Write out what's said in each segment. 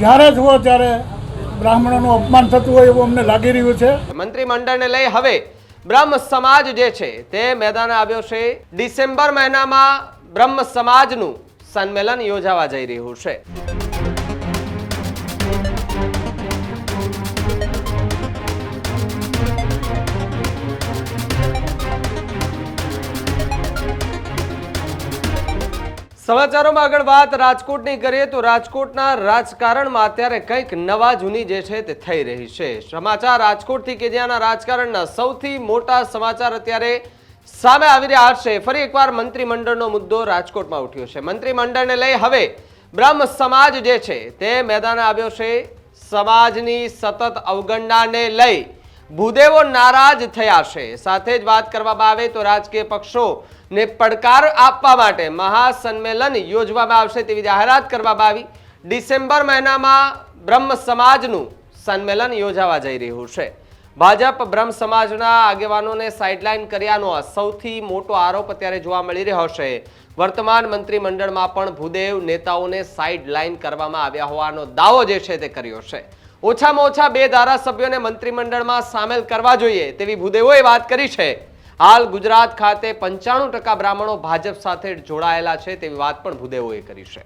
જ્યારે જુઓ ત્યારે બ્રાહ્મણોનું અપમાન થતું હોય એવું અમને લાગી રહ્યું છે. મંત્રીમંડળને લઈ હવે બ્રહ્મ સમાજ જે છે તે મેદાને આવ્યો છે. ડિસેમ્બર મહિનામાં બ્રહ્મ સમાજનું સંમેલન યોજાવા જઈ રહ્યું છે. સમાચારોમાં આગળ વાત રાજકોટની કરીએ તો રાજકોટના રાજકારણમાં અત્યારે કંઈક નવા જૂની જે છે તે થઈ રહી છે. સમાચાર રાજકોટથી કે જ્યાંના રાજકારણના સૌથી મોટા સમાચાર અત્યારે સામે આવી રહ્યા છે. ફરી એકવાર મંત્રીમંડળનો મુદ્દો રાજકોટમાં ઉઠ્યો છે. મંત્રીમંડળને લઈ હવે બ્રહ્મ સમાજ જે છે તે મેદાને આવ્યો છે. સમાજની સતત અવગણનાને લઈ ભૂદેવો નારાજ થયા છે. સાથે જ વાત કરવામાં આવે તો રાજકીય પક્ષોને પડકાર આપવા માટે મહાસંમેલન યોજવામાં આવશે તેવી જાહેરાત કરવામાં આવી. ડિસેમ્બર મહિનામાં બ્રહ્મ સમાજનું સંમેલન યોજાવા જઈ રહ્યું છે. ભાજપ બ્રહ્મ સમાજના આગેવાનોને સાઇડલાઇન કર્યાનો સૌથી મોટો આરોપ અત્યારે જોવા મળી રહ્યો છે. વર્તમાન મંત્રીમંડળમાં પણ ભૂદેવ નેતાઓને સાઇડલાઇન કરવામાં આવ્યા હોવાનો દાવો જે છે તે કર્યો છે. ઓછામાં ઓછા બે ધારાસભ્યોને મંત્રીમંડળમાં સામેલ કરવા જોઈએ તેવી ભૂદેવોએ વાત કરી છે. હાલ ગુજરાત ખાતે પંચાણું ટકા બ્રાહ્મણો ભાજપ સાથે જોડાયેલા છે તેવી વાત પણ ભૂદેવોએ કરી છે.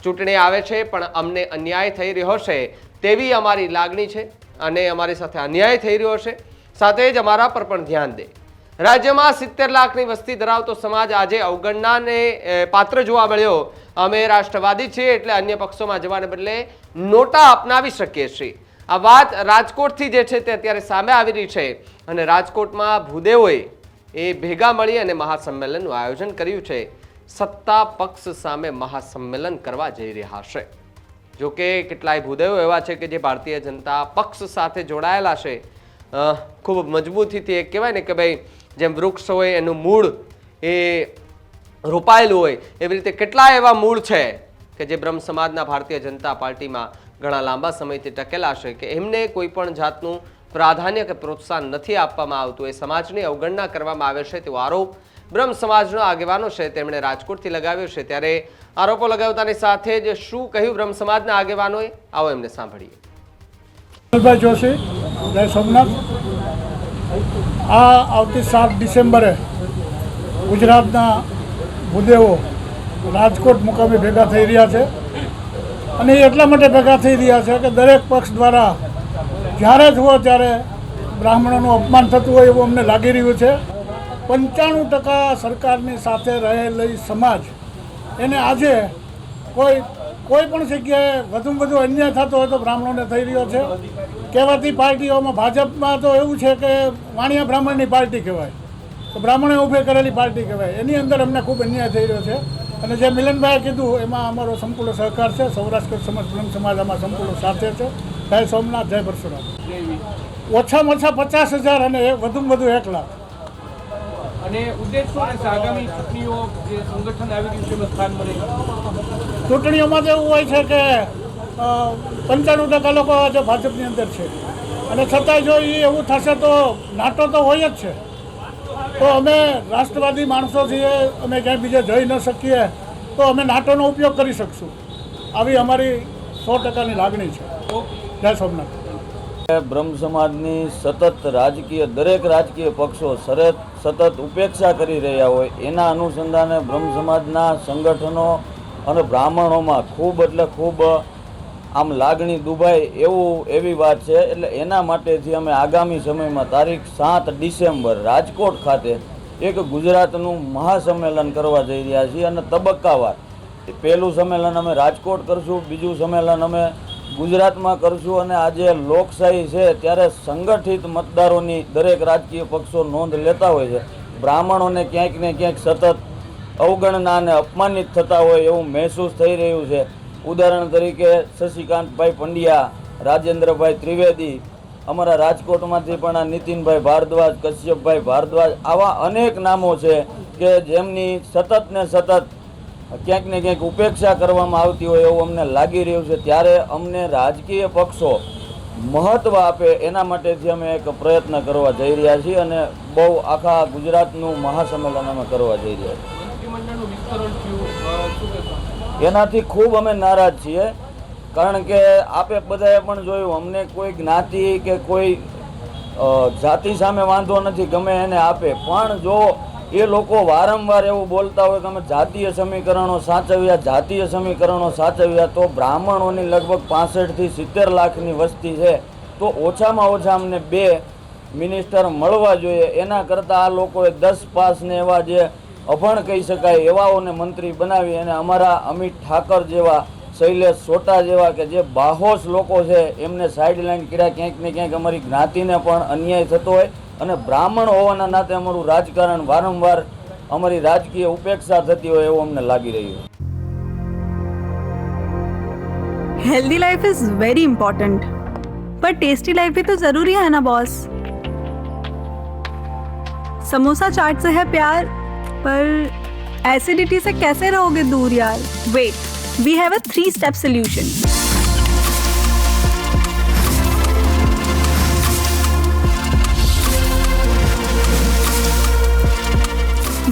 ચૂંટણી આવે છે, પણ અમને અન્યાય થઈ રહ્યો છે તેવી અમારી લાગણી છે અને અમારી સાથે અન્યાય થઈ રહ્યો છે. સાથે જ અમારા પર પણ ધ્યાન દે. રાજ્યમાં સિત્તેર લાખની વસ્તી ધરાવતો સમાજ આજે અવગણનાને પાત્ર જોવા મળ્યો. અમે રાષ્ટ્રવાદી છીએ એટલે અન્ય પક્ષોમાં જવાને બદલે નોટા અપનાવી શકીએ છીએ. આ વાત રાજકોટથી જે છે તે અત્યારે સામે આવી રહી છે અને રાજકોટમાં ભૂદેવોએ એ ભેગા મળી અને મહાસંમેલનનું આયોજન કર્યું છે. સત્તા પક્ષ સામે મહાસંમેલન કરવા જઈ રહ્યા છે. જો કે કેટલાય ભૂદેવો એવા છે કે જે ભારતીય જનતા પક્ષ સાથે જોડાયેલા છે. ખૂબ મજબૂતીથી એક કહેવાય ને કે ભાઈ જેમ વૃક્ષ હોય, એનું મૂળ એ રોપાયેલું હોય, એવી રીતે કેટલા એવા મૂળ છે કે જે બ્રહ્મ સમાજના ભારતીય જનતા પાર્ટીમાં ઘણા લાંબા સમયથી ટકેલા છે કે એમને કોઈ પણ જાતનું પ્રાધાન્ય કે પ્રોત્સાહન નથી આપવામાં આવતું. એ સમાજની અવગણના કરવામાં આવે છે તેવો આરોપ બ્રહ્મ સમાજનો આગેવાનો છે, તેમણે રાજકોટથી લગાવ્યો છે. ત્યારે આરોપો લગાવતાની સાથે જ શું કહ્યું બ્રહ્મ સમાજના આગેવાનોએ? આવો એમને સાંભળીએ. જોશી, જય સોમનાથ. આ આવતી સાત ડિસેમ્બરે ગુજરાતના ભૂદેવો રાજકોટ મુકામે ભેગા થઈ રહ્યા છે. અને એ એટલા માટે ભેગા થઈ રહ્યા છે કે દરેક પક્ષ દ્વારા જ્યારે જુઓ ત્યારે બ્રાહ્મણોનું અપમાન થતું હોય એવું અમને લાગી રહ્યું છે. પંચાણું ટકા સરકારની સાથે રહેલી સમાજ એને આજે કોઈ કોઈ પણ જગ્યાએ વધુમાં વધુ અન્યાય થતો હોય તો બ્રાહ્મણોને થઈ રહ્યો છે. કહેવાતી પાર્ટીઓમાં ભાજપમાં તો એવું છે કે વાણિયા બ્રાહ્મણની પાર્ટી કહેવાય. તો બ્રાહ્મણે ઊભે કરેલી પાર્ટી કહેવાય. એની અંદર અમને ખૂબ અન્યાય થઈ રહ્યો છે. અને જે મિલનભાઈએ કીધું એમાં અમારો સંપૂર્ણ સહકાર છે. સૌરાષ્ટ્ર સમાજ બ્રહ્મ સમાજ આમાં સંપૂર્ણ સાથે છે. જય સોમનાથ જય પરશુરામ. ઓછામાં ઓછા પચાસ હજાર અને વધુમાં વધુ એક લાખ. અને ઉદ્દેશ રહેશે આગામી ચૂંટણીઓ જે સંગઠન આવી રહ્યું છે એમાં સ્થાન મળે ચૂંટણીઓમાં તો એવું હોય છે કે પંચાણું ટકા લોકો આજે ભાજપની અંદર છે. અને છતાંય જો એ એવું થશે તો નાટો તો હોય જ છે. તો અમે રાષ્ટ્રવાદી માણસો છીએ અમે ક્યાંય બીજે જઈ ન શકીએ તો અમે નાટોનો ઉપયોગ કરી શકશું. આવી અમારી સો ટકાની લાગણી છે. જય સોમનાથ. બ્રહ્મ સમાજની સતત રાજકીય, દરેક રાજકીય પક્ષો સરત સતત ઉપેક્ષા કરી રહ્યા હોય, એના અનુસંધાને બ્રહ્મ સમાજના સંગઠનો અને બ્રાહ્મણોમાં ખૂબ એટલે ખૂબ, આમ લાગણી દુભાય એવું, એવી વાત છે. એટલે એના માટેથી અમે આગામી સમયમાં તારીખ સાત ડિસેમ્બર રાજકોટ ખાતે એક ગુજરાતનું મહાસંમેલન કરવા જઈ રહ્યા છીએ. અને તબક્કાવાર, પહેલું સંમેલન અમે રાજકોટ કરશું, બીજું સંમેલન અમે ગુજરાતમાં કરશું અને આજે લોકશાહી છે, ત્યારે સંગઠિત મતદારોની દરેક રાજકીય પક્ષો નોંધ લેતા હોય છે. બ્રાહ્મણોને ક્યાંક ને ક્યાંક સતત અવગણના અને અપમાનિત થતા હોય એવું મહેસૂસ થઈ રહ્યું છે. ઉદાહરણ તરીકે, શશિકાંતભાઈ પંડ્યા, રાજેન્દ્રભાઈ ત્રિવેદી, અમારા રાજકોટમાંથી પણ આ નીતિનભાઈ ભારદ્વાજ, કશ્યપભાઈ ભારદ્વાજ, આવા અનેક નામો છે કે જેમની સતત ને સતત ક્યાંક ને ક્યાંક ઉપેક્ષા કરવામાં આવતી હોય એવું અમને લાગી રહ્યું છે. ત્યારે અમને રાજકીય પક્ષો મહત્વ આપે એના માટેથી અમે એક પ્રયત્ન કરવા જઈ રહ્યા છીએ અને બહુ આખા ગુજરાતનું મહાસંમેલન અમે કરવા જઈ રહ્યા છીએ. એનાથી ખૂબ અમે નારાજ છીએ કારણ કે આપે બધાએ પણ જોયું અમને કોઈ જ્ઞાતિ કે કોઈ જાતિ સામે વાંધો નથી ગમે એને આપે. પણ જો એ લોકો વારંવાર એવું બોલતા હોય કે અમે જાતીય સમીકરણો સાચવ્યા, જાતીય સમીકરણો સાચવ્યા, તો બ્રાહ્મણોની લગભગ પાસઠથી સિત્તેર લાખની વસ્તી છે. તો ઓછામાં ઓછા અમને બે મિનિસ્ટર મળવા જોઈએ. એના કરતાં આ લોકોએ દસ પાસને એવા જે અભણ કહી શકાય એવાઓને મંત્રી બનાવી અને અમારા અમિત ઠાકર જેવા, શૈલેષ સોટા જેવા કે જે બાહોશ લોકો છે, એમને સાઈડ લાઈન કર્યા. ક્યાંક ને ક્યાંક અમારી જ્ઞાતિને પણ અન્યાય થતો હોય. અને બ્રાહ્મણ હોવાના નાતે અમારું રાજકારણ વારંવાર અમારી રાજકીય ઉપેક્ષા થતી હોય એવું અમને લાગી રહ્યું healthy life is very important पर टेस्टी लाइफ भी तो जरूरी है ना बॉस समोसा चाट से है प्यार पर एसिडिटी से कैसे रहोगे दूर यार wait we have a three step solution